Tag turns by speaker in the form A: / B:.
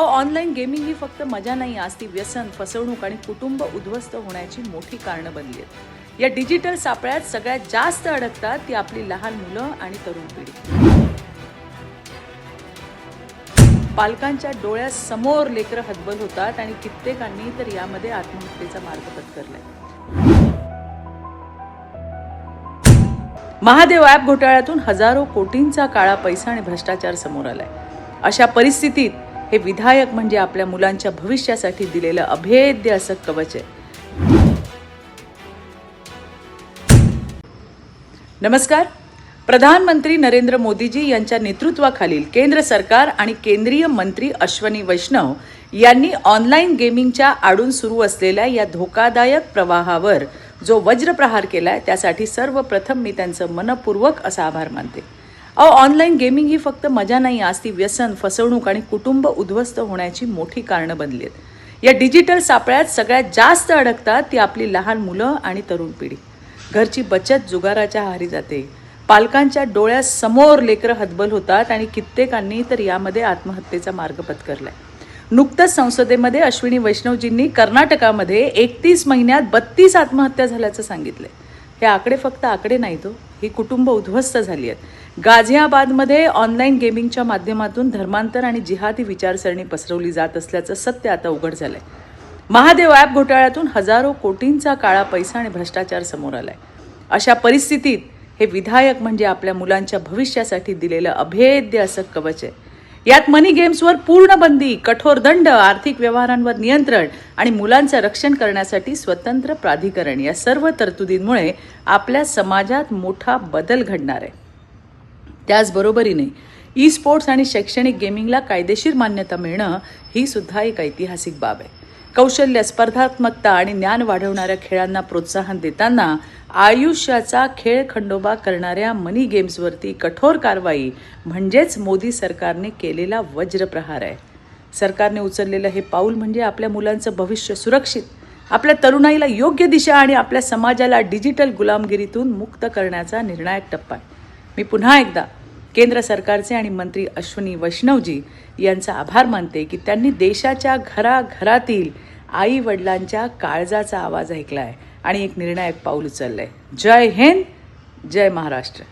A: अहो online gaming ही फक्त मजा नाही आज ती व्यसन फसवणूक आणि कुटुंब उद्ध्वस्त होण्याची मोठी कारणं बनली आहेत. या डिजिटल सापळ्यात सगळ्यात जास्त अडकतात ती आपली लहान मुलं आणि तरुण पिढी. पालकांच्या डोळ्यासमोर लेकरं हतबल होतात आणि कित्येकांनी तर यामध्ये आत्महत्येचा मार्ग पत्करलाय. महादेव ॲप घोटाळ्यातून हजारो कोटींचा काळा पैसा आणि भ्रष्टाचार समोर आलाय. अशा परिस्थितीत हे विधायक म्हणजे आपल्या मुलांच्या भविष्यासाठी दिलेलं अभेद्य असं कवच आहे. नमस्कार. प्रधानमंत्री नरेंद्र मोदीजी यांच्या नेतृत्वाखालील केंद्र सरकार आणि केंद्रीय मंत्री अश्वनी वैष्णव यांनी ऑनलाईन गेमिंगच्या आडून सुरू असलेल्या या धोकादायक प्रवाहावर जो वज्रप्रहार केलाय त्यासाठी सर्वप्रथम मी त्यांचं मनपूर्वक असा आभार मानते. अहो ऑनलाईन गेमिंग ही फक्त मजा नाही आज ती व्यसन फसवणूक आणि कुटुंब उद्ध्वस्त होण्याची मोठी कारणं बनली आहेत. या डिजिटल सापळ्यात सगळ्यात जास्त अडकतात ती आपली लहान मुलं आणि तरुण पिढी. घरची बचत जुगाराच्या आहारी जाते. पालकांच्या डोळ्यासमोर लेकरं हतबल होतात आणि कित्येकांनी तर यामध्ये आत्महत्येचा मार्ग पत्करलाय. नुकतंच संसदेमध्ये अश्विनी वैष्णवजींनी कर्नाटकामध्ये एकतीस महिन्यात बत्तीस आत्महत्या झाल्याचं सांगितलंय. हे आकडे फक्त आकडे नाही तो. ही कुटुंब उद्ध्वस्त झाली आहेत. गाझियाबादमध्ये ऑनलाईन गेमिंगच्या माध्यमातून धर्मांतर आणि जिहादी विचारसरणी पसरवली जात असल्याचं सत्य आता उघड झालंय. महादेव ॲप घोटाळ्यातून हजारो कोटींचा काळा पैसा आणि भ्रष्टाचार समोर आलाय. अशा परिस्थितीत हे विधायक म्हणजे आपल्या मुलांच्या भविष्यासाठी दिलेलं अभेद्य असं कवच आहे. यात मनी गेम्सवर पूर्ण बंदी कठोर दंड आर्थिक व्यवहारांवर नियंत्रण आणि मुलांचं रक्षण करण्यासाठी स्वतंत्र प्राधिकरण या सर्व तरतुदींमुळे आपल्या समाजात मोठा बदल घडणार आहे. त्याचबरोबरीने ई स्पोर्ट्स आणि शैक्षणिक गेमिंगला कायदेशीर मान्यता मिळणं ही सुद्धा एक ऐतिहासिक बाब आहे. कौशल्य स्पर्धात्मकता आणि ज्ञान वाढवणाऱ्या खेळांना प्रोत्साहन देताना आयुष्याचा खेळ खंडोबा करणाऱ्या मनी गेम्सवरती कठोर कारवाई म्हणजेच मोदी सरकारने केलेला वज्रप्रहार आहे. सरकारने उचललेलं हे पाऊल म्हणजे आपल्या मुलांचं भविष्य सुरक्षित आपल्या तरुणाईला योग्य दिशा आणि आपल्या समाजाला डिजिटल गुलामगिरीतून मुक्त करण्याचा निर्णायक टप्पा आहे. मी पुन्हा एकदा केंद्र सरकारचे आणि मंत्री अश्विनी वैष्णवजी यांचा आभार मानते की त्यांनी देशाच्या घराघरातील आई वडिलांच्या काळजाचा आवाज ऐकला आहे आणि एक निर्णायक पाऊल उचललं आहे जय हिंद जय महाराष्ट्र.